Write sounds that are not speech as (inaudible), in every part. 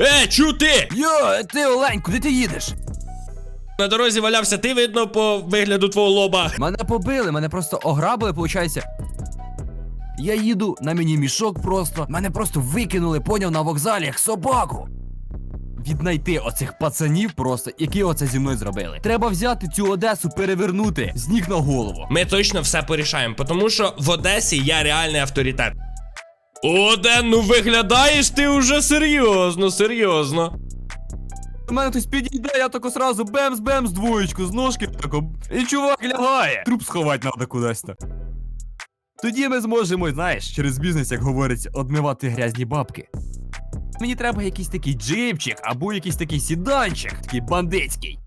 Е, чути! Йо, ти Олень, куди ти їдеш? На дорозі валявся, ти видно по вигляду твого лоба. Мене побили, мене просто ограбили, виходить. Я їду на міні-мішок просто. Мене просто викинули, поняв, на вокзалі, як собаку. Віднайти оцих пацанів просто, які оце зі мною зробили. Треба взяти цю Одесу, перевернути з ніг на голову. Ми точно все порішаємо, тому що в Одесі я реальний авторитет. О, Ден, ну виглядаєш ти уже серйозно, серйозно. У мене хтось підійде, я тако сразу бемс-бемс двоєчку з ножки тако. І чувак лягає. Труп сховати треба кудись то. Тоді ми зможемо, знаєш, через бізнес, як говориться, одмивати грязні бабки. Мені треба якийсь такий джипчик або якийсь такий сіданчик, такий бандитський.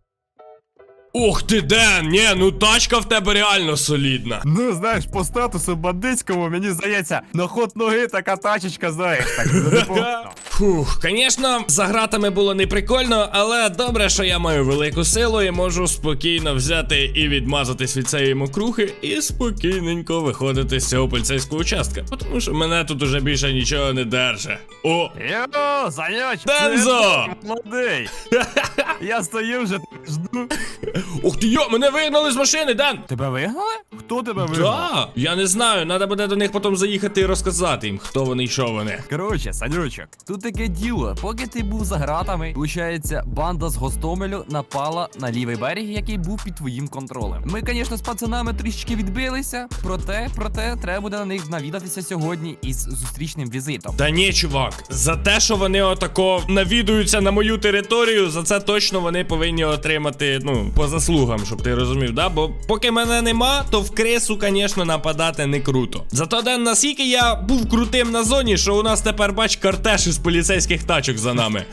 Ух ти, Ден, ні, ну тачка в тебе реально солідна. Ну, знаєш, по статусу бандитському, мені здається, на ход ноги така тачечка, знаєш, так. Фух, звісно, за гратами було не прикольно, але добре, що я маю велику силу і можу спокійно взяти і відмазатись від цієї мокрухи, і спокійненько виходити з цього поліцейського участка. Тому що мене тут уже більше нічого не держить. О! Йо, Саньоч, Дензо! молодий. (laughs) Я стою вже, жду. Ух ти йо, мене вигнали з машини, Ден! Тебе вигнали? Хто тебе вигнав? Да, я не знаю, треба буде до них потім заїхати і розказати їм, хто вони і що вони. Коротше, Санючок, тут таке діло. Поки ти був за гратами, получається, банда з Гостомелю напала на лівий берег, який був під твоїм контролем. Ми, звісно, з пацанами трішечки відбилися, проте, проте, треба буде на них навідатися сьогодні із зустрічним візитом. Та ні, чувак, за те, що вони отако навідуються на мою територію, за це точно вони повинні отримати, ну, по заслугам, щоб ти розумів, да? Бо поки мене нема, то в кресу, звісно, нападати не круто. Зато ден наскільки я був крутим на зоні, що у нас тепер бач картеш із поліцейських тачок за нами.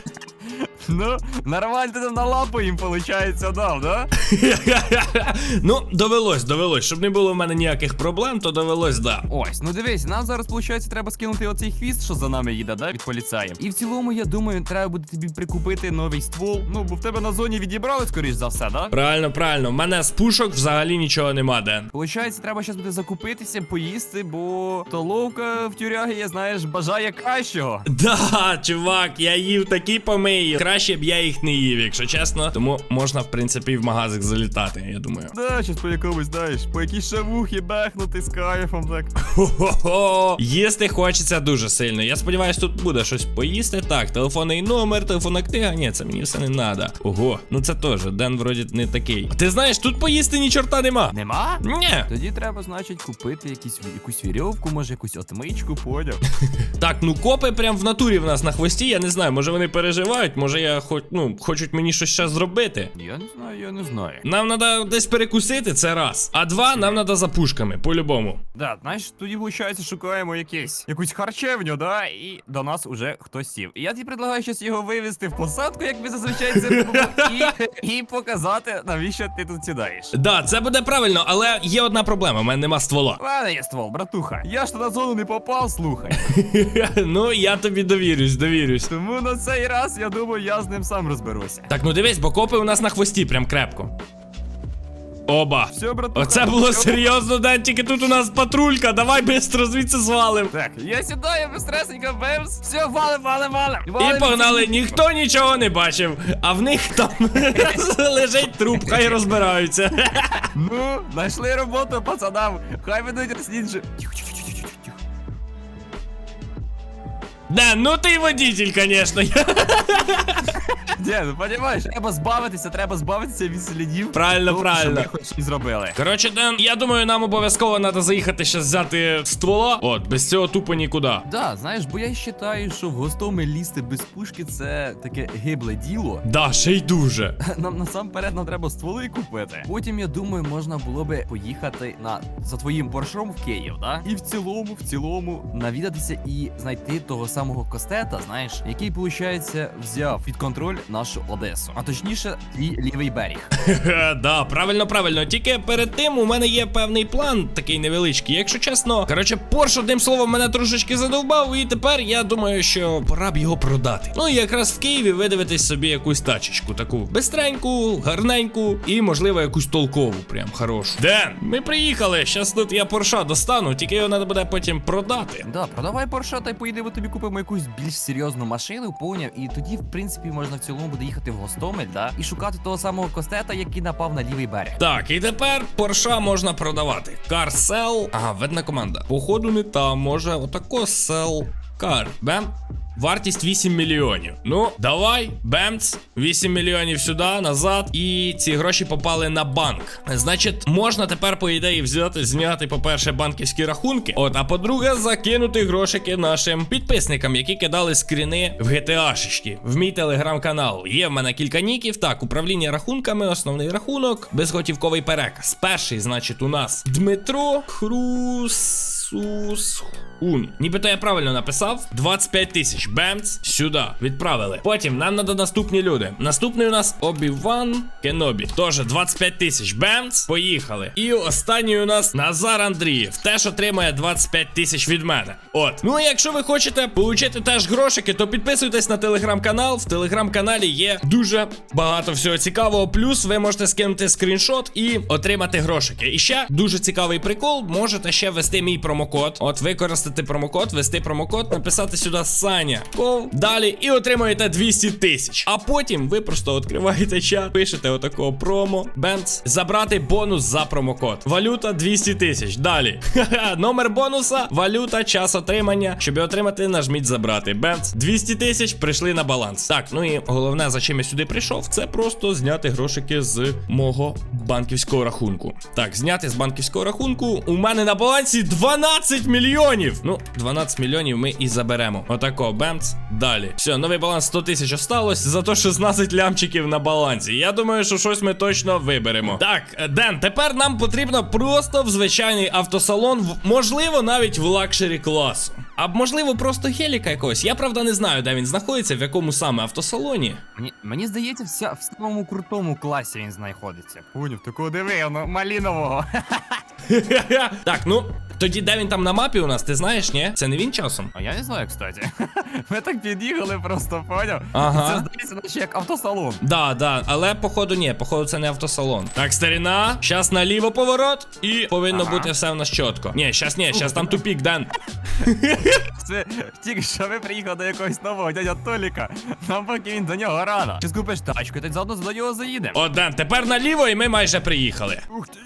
Ну, нормально ти там на лапу їм, виходить, дав, да? (laughs) ну, довелось, довелось. Щоб не було в мене ніяких проблем, то довелось, да. Ось, ну дивись, нам зараз, виходить, треба скинути оцей хвіст, що за нами їде, да, від поліцаїв. І в цілому, я думаю, треба буде тобі прикупити новий ствол. Ну, бо в тебе на зоні відібрали, скоріш за все, да? Правильно, правильно. В мене з пушок взагалі нічого нема, Ден. Получається, треба зараз буде закупитися, поїсти, бо столовка в тюрягі, я знаєш, бажає кращого. (laughs) Да, чувак, я їв такі помиї. Краще б я їх не їв, якщо чесно. Тому можна, в принципі, в магазик залітати, я думаю. Да, щось по якомусь, знаєш, по якійсь шавухі бехнути з кайфом, так. Хо-хо-хо. Їсти хочеться дуже сильно. Я сподіваюся, тут буде щось поїсти. Так, телефонний номер, телефонна книга. Ні, це мені все не надо. Ого, ну це теж. Ден вроді не такий. Ти знаєш, тут поїсти ні чорта нема. Нема? Ні. Тоді треба, значить, купити якісь, якусь вірьовку, може якусь отмичку, поняв. (laughs) Так, ну копи прям в натурі в нас на хвості. Я не знаю, може вони переживають, може я хоч, ну, хочуть мені щось ще зробити. Я не знаю, я не знаю. Нам треба десь перекусити, це раз. А два, нам треба за пушками, по-любому. Да, знаєш, тоді, виходить, шукаємо якийсь якусь харчевню, да, і до нас уже хтось сів. І я тобі предлагаю щось його вивезти в посадку, як ми зазвичай це робимо, і, і показати, навіщо ти тут сідаєш. Да, це буде правильно, але є одна проблема: у мене нема ствола. У мене є ствол, братуха. Я ж на зону не попав, слухай. (laughs) ну, я тобі довірюсь, довірюсь. Тому на цей раз, я думаю, я з ним сам розберуся. Так, ну дивись, бо копи у нас на хвості, прям крепко. Оба. Все, братуха. Оце було все. серйозно, тільки тут у нас патрулька. Давай швидко звідси звалим. Так, я сідаю бистресенько, бемс. Все, валим, валим, валим. І погнали, ніхто нічого не бачив, а в них там (laughs) лежить труп, хай розбираються. Ну, знайшли роботу пацанам. Хай ведуть розслідчі. Да, ну ти водитель, звісно. (laughs) Ні, ну понімаєш, треба збавитися, треба збавитися від слідів. Правильно, того, правильно. Що ми хоч і зробили. Коротше, Ден, я думаю, нам обов'язково треба заїхати ще взяти ствола. От, без цього тупо нікуди. Да, знаєш, бо я вважаю, що в гостомель лізти без пушки це таке гибле діло. Да, ще й дуже. (laughs) Нам насамперед нам треба стволи купити. Потім, я думаю, можна було би поїхати на за твоїм поршом в Київ, да? І в цілому, в цілому навідатися і знайти того самого костета, знаєш, який, виходить, взяв під контроль нашу Одесу. А точніше, твій лівий берег. Да, правильно, правильно. Тільки перед тим у мене є певний план, такий невеличкий. Якщо чесно, коротше, Порш, одним словом, мене трошечки задовбав, і тепер я думаю, що пора б його продати. Ну і якраз в Києві видивитись собі якусь тачечку, таку бистреньку, гарненьку і, можливо, якусь толкову, прям хорошу. Ден, ми приїхали. Щас тут я Порша достану, тільки його треба буде потім продати. Да, продавай Порша та й поїдемо тобі купимо купимо якусь більш серйозну машину, поняв, і тоді, в принципі, можна в цілому буде їхати в Гостомель, да, і шукати того самого костета, який напав на лівий берег. Так, і тепер Порша можна продавати. Sell. Ага, видна команда. Походу не та може отако sell car. Бем. Вартість 8 мільйонів. Ну, давай, бемц, 8 мільйонів сюди, назад. І ці гроші попали на банк. Значить, можна тепер, по ідеї, взяти, зняти, по-перше, банківські рахунки. От, а по-друге, закинути грошики нашим підписникам, які кидали скріни в GTA шишки, в мій телеграм-канал. Є в мене кілька ніків. Так, управління рахунками, основний рахунок, безготівковий переказ. Перший, значить, у нас Дмитро Хрусус. Ун. Нібито я правильно написав. 25 тисяч. Бемц. Сюди. Відправили. Потім нам надо наступні люди. Наступний у нас Обіван Кенобі. Тоже 25 тисяч. Бемц. Поїхали. І останній у нас Назар Андрієв. Теж отримає 25 тисяч від мене. От. Ну а якщо ви хочете получити теж грошики, то підписуйтесь на телеграм-канал. В телеграм-каналі є дуже багато всього цікавого. Плюс ви можете скинути скріншот і отримати грошики. І ще дуже цікавий прикол. Можете ще ввести мій промокод. От використати промокод, ввести промокод, написати сюди Саня. Ков. Далі і отримуєте 200 тисяч. А потім ви просто відкриваєте чат, пишете отакого промо, бемц, забрати бонус за промокод. Валюта 200 тисяч. Далі. (laughs) Номер бонуса, валюта, час отримання. Щоб отримати, нажміть забрати. Бемц, 200 тисяч прийшли на баланс. Так, ну і головне, за чим я сюди прийшов, це просто зняти грошики з мого банківського рахунку. Так, зняти з банківського рахунку. У мене на балансі 12 мільйонів. Ну, 12 мільйонів ми і заберемо. Отако, бемц. Далі. Все, новий баланс 100 тисяч осталось, зато 16 лямчиків на балансі. Я думаю, що щось ми точно виберемо. Так, е, Ден, тепер нам потрібно просто в звичайний автосалон, в- можливо, навіть в лакшері класу. А можливо, просто геліка якогось. Я правда не знаю, де він знаходиться, в якому саме автосалоні. Мені, мені здається, вся, в самому крутому класі він знаходиться. Поняв, такого диви, воно малінового. (laughs) так, ну тоді де він там на мапі у нас, ти знаєш, ні? Це не він часом? А я не знаю, кстати. (laughs) Ми так під'їхали просто, поняв? Ага. Це здається, наче як автосалон. Да, да, але походу ні, походу це не автосалон. Так, старіна, щас наліво поворот, і повинно Ага. бути все в нас чітко. Ні, щас ні, щас там тупік, Ден. (laughs) Це тільки що ви приїхали до якогось нового дядя Толіка. Нам поки він до нього рано. Чи скупиш тачку, тоді заодно до нього заїдемо. О, Ден, тепер наліво, і ми майже приїхали. Ух ти.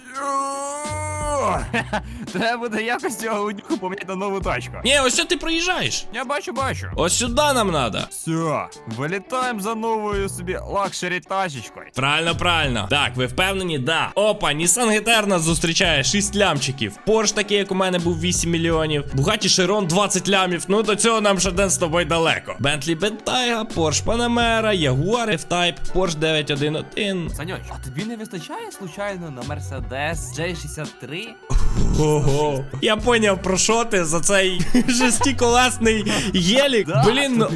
Треба буде якось цього удюху поміняти на нову тачку. Ні, ось що ти проїжджаєш. Я бачу, бачу. Ось сюди нам надо. Все, вилітаємо за новою собі лакшері тачечкою. Правильно, правильно. Так, ви впевнені? Да. Опа, Nissan GTR нас зустрічає 6 лямчиків. Porsche такий, як у мене був 8 мільйонів. Bugatti Chiron 20 лямів. Ну до цього нам ще ден з тобою далеко. Bentley Bentayga, Porsche Panamera, Jaguar F-Type, Porsche 911. Саньоч, а тобі не вистачає случайно на Mercedes J63? Ого. Я поняв, про що ти за цей (laughs) шестиколесний єлік. Блін, ну.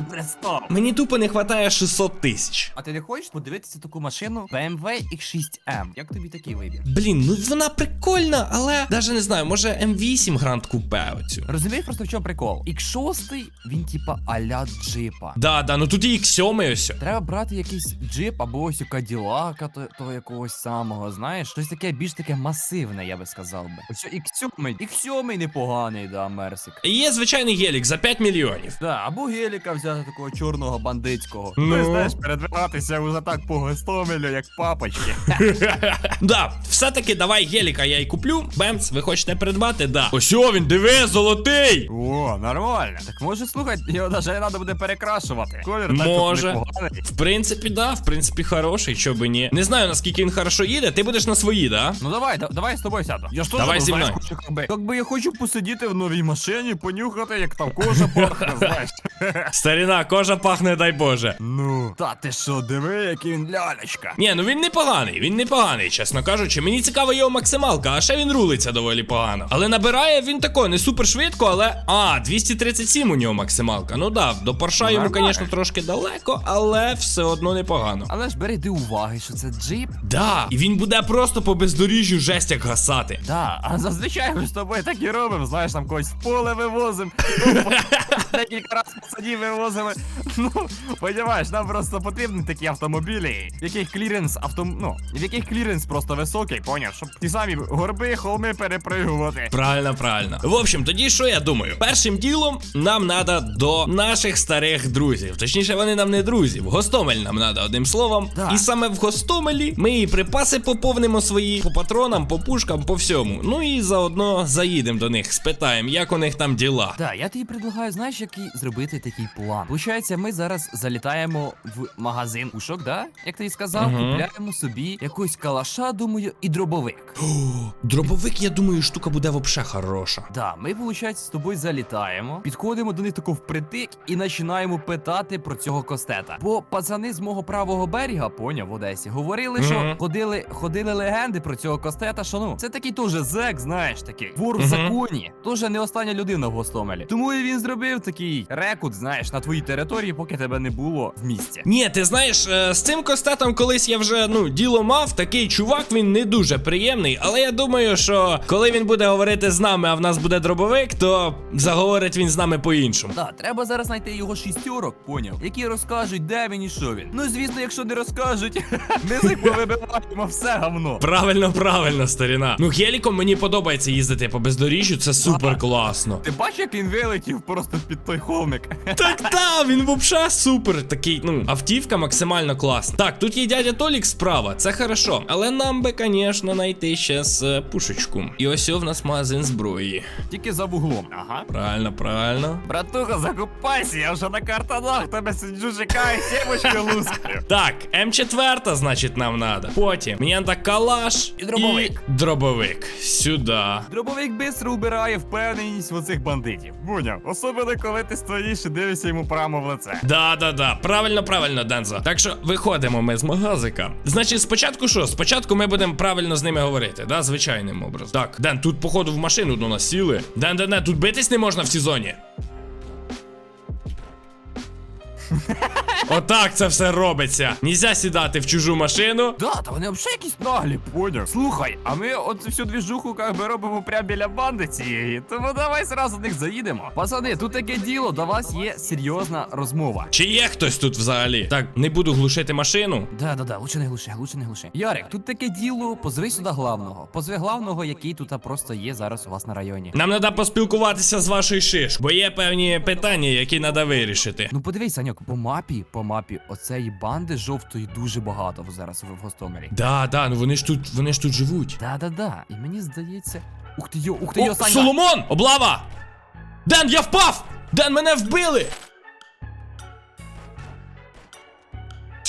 Мені тупо не вистачає 600 тисяч. А ти не хочеш подивитися таку машину BMW X6M? Як тобі такий вибір? Блін, ну вона прикольна, але навіть не знаю, може М8 Grand Coupe оцю. Розумієш просто в чому прикол? X6 він типа аля джипа. Да, да, ну тут і X7 ось. Треба брати якийсь джип або ось у Каділака, то, того якогось самого, знаєш, щось таке більш таке масивне, я би сказав би. Ось X7, X7 непоганий, да, Мерсик. І Є звичайний гелік за 5 мільйонів. Да, або геліка взяти такого чорного бандитського. Ну. Ти знаєш, передвигатися уже так по Гостомелю, як папочки. (laughs) Да, все-таки давай геліка я й куплю. Бемц, ви хочете придбати? Да. Ось о, він диви, золотий! О, нормально. Так може слухай, його навіть не треба буде перекрашувати. Колір так Може. непоганий. В принципі, да, в принципі, хороший, чо би ні. Не знаю, наскільки він хорошо їде, ти будеш на свої, да? Ну давай, да- давай з тобою сяду. Я ж Давай зі мною. якби, якби я хочу посидіти в новій машині, понюхати, як там кожа пахне, (laughs) знаєш. Старіна, кожа пахне, дай Боже. Ну, та ти що, диви, який він лялечка. Ні, ну він непоганий, він непоганий, чесно кажучи. Мені цікава його максималка, а ще він рулиться доволі погано. Але набирає він тако, не супер швидко, але. А, 237 у нього максималка. Ну да, до Порша йому, звісно, трошки далеко, але все одно непогано. Але ж бери до уваги, що це джип. Да, і він буде просто по бездоріжжю жесть як гасати. Да, Да, а зазвичай ми з тобою так і робимо, знаєш, там когось в поле вивозимо, декілька разів пацанів вивозили. Ну, понімаєш, нам просто потрібні такі автомобілі, в яких кліренс авто... ну, в яких кліренс просто високий, поняв, щоб ті самі горби, холми перепригувати. Правильно, правильно. В общем, тоді що я думаю? Першим ділом нам треба до наших старих друзів. Точніше, вони нам не друзі. В Гостомель нам треба, одним словом. Да. І саме в Гостомелі ми і припаси поповнимо свої по патронам, по пушкам, по всьому. Ну і заодно заїдемо до них, спитаємо, як у них там діла. Да, я тобі предлагаю, знаєш, який зробити такий план. Получається, ми зараз залітаємо в магазин ушок, да? Як ти і сказав, Мгм. купляємо собі якусь калаша, думаю, і дробовик. О, дробовик, я думаю, штука буде вообще хороша. Да, ми, виходить, з тобою залітаємо, підходимо до них тако впритик і починаємо питати про цього костета. Бо пацани з мого правого берега, поняв в Одесі, говорили, що ходили, ходили легенди про цього костета, що ну це такий теж зек, знаєш, такий вор в Мгм. законі. Теж не остання людина в Гостомелі. Тому і він зробив такий рекут, знаєш, на твоїй території, поки тебе не було в місті. Ні, ти знаєш, е, з цим костетом колись я вже ну діло мав. Такий чувак, він не дуже приємний. Але я думаю, що коли він буде говорити з нами, а в нас буде дробовик, то заговорить він з нами по-іншому. Да, треба зараз знайти його шістьорок, поняв, які розкажуть, де він і що він. Ну звісно, якщо не розкажуть, (laughs) ми з них повибиваємо все говно. Правильно, правильно, старіна. Ну, геліком мені подобається їздити по бездоріжжю, це супер класно. Ти бачиш, як він вилетів просто під той холмик? (laughs) Так, та, він вообще супер. Такий, ну, автівка максимально класна. Так, тут є дядя Толік справа, це хорошо. Але нам би, звісно, знайти ще з пушечку. І ось в нас магазин зброї. Тільки за вуглом. Ага. Правильно, правильно. Братуха, закупайся, я вже на картонах тебе сиджу, чекаю, сімочки лускаю. Так, М4, значить, нам надо. Потім мені надо калаш І дробовик. І дробовик. Сюди. Дробовик бистро убирає впевненість в оцих бандитів. Буняв, особливо коли ти стоїш і дивишся йому прямо в лице. Да, да, да. Правильно, правильно, Дензо. Так що виходимо ми з магазика. Значить, спочатку що? Спочатку ми будемо правильно з ними говорити, да, звичайним образом. Так, Ден, тут, походу, в машину до нас сіли. Ден, Ден, Ден, тут битись не можна в цій зоні. (laughs) Отак це все робиться. Нельзя сідати в чужу машину. Да, та вони взагалі якісь наглі, поняв. Слухай, а ми от всю двіжуху как би робимо прямо біля банди цієї. Тому давай зразу до них заїдемо. Пацани, тут таке діло, до вас є серйозна розмова. Чи є хтось тут взагалі? Так, не буду глушити машину. Да, да, да, лучше не глуши, лучше не глуши. Ярик, тут таке діло, позови сюди главного. Позови главного, який тут просто є зараз у вас на районі. Нам треба поспілкуватися з вашою шиш, бо є певні питання, які треба вирішити. Ну подивись, Саньок, по мапі, по мапі, оцеї банди жовтої дуже багато зараз в Гостомелі. Да, да, ну вони ж тут, вони ж тут живуть. Да, да, да. І мені здається. Ух ти йо, ух ти йо, Санька! Соломон! Облава! Ден, я впав! Ден, мене вбили!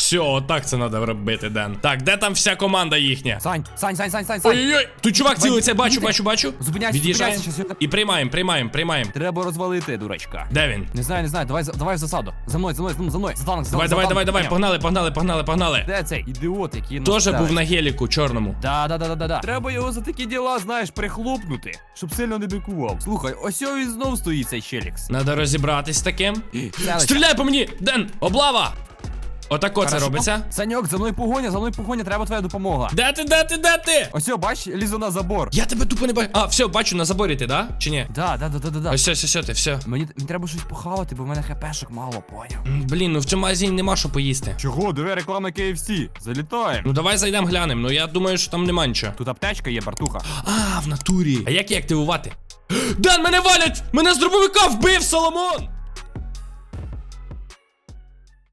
Все, отак це треба робити, Ден. Так, де там вся команда їхня? Сань, Сань, Сань, Сань, Сань, Сань. Ой-ой-ой! Тут чувак цілиться, бачу, бачу, бачу. Зупиняйся, Від'їжджаємо. зупиняйся, щас я- І приймаємо, приймаємо, приймаємо. Треба розвалити, дурачка. Де він? Не знаю, не знаю, давай, за- давай в засаду. За мною, за мною, за мною, за танк, за Давай, за давай, танк, давай, давай, поняв? погнали, погнали, погнали, погнали. Де цей ідіот, який нас Тоже був на геліку чорному. Да, да, да, да, да, да. Треба його за такі діла, знаєш, прихлопнути, щоб сильно не бикував. Слухай, ось о він знов стоїть цей челікс. Надо розібратись з таким. Стріляй по мені! Ден! Облава! Отако це Хорошо. робиться. Саньок, за мною погоня, за мною погоня, треба твоя допомога. Де ти, де ти, де ти? Ось, бач, лізу на забор. Я тебе тупо не бачу. А, все, бачу, на заборі ти, да? Чи ні? Да, да, да, да, да, да. Ось все, все, все, ти, все. Мені, мені треба щось похавати, бо в мене хпшок мало, поняв. М, Блін, ну в цьому магазині нема що поїсти. Чого? Диви реклама KFC. Залітаємо. Ну давай зайдемо глянемо, ну я думаю, що там нема нічого. Тут аптечка є, бартуха. А, в натурі. А як її активувати? (gasps) Дан, мене валять! Мене з дробовика вбив Соломон!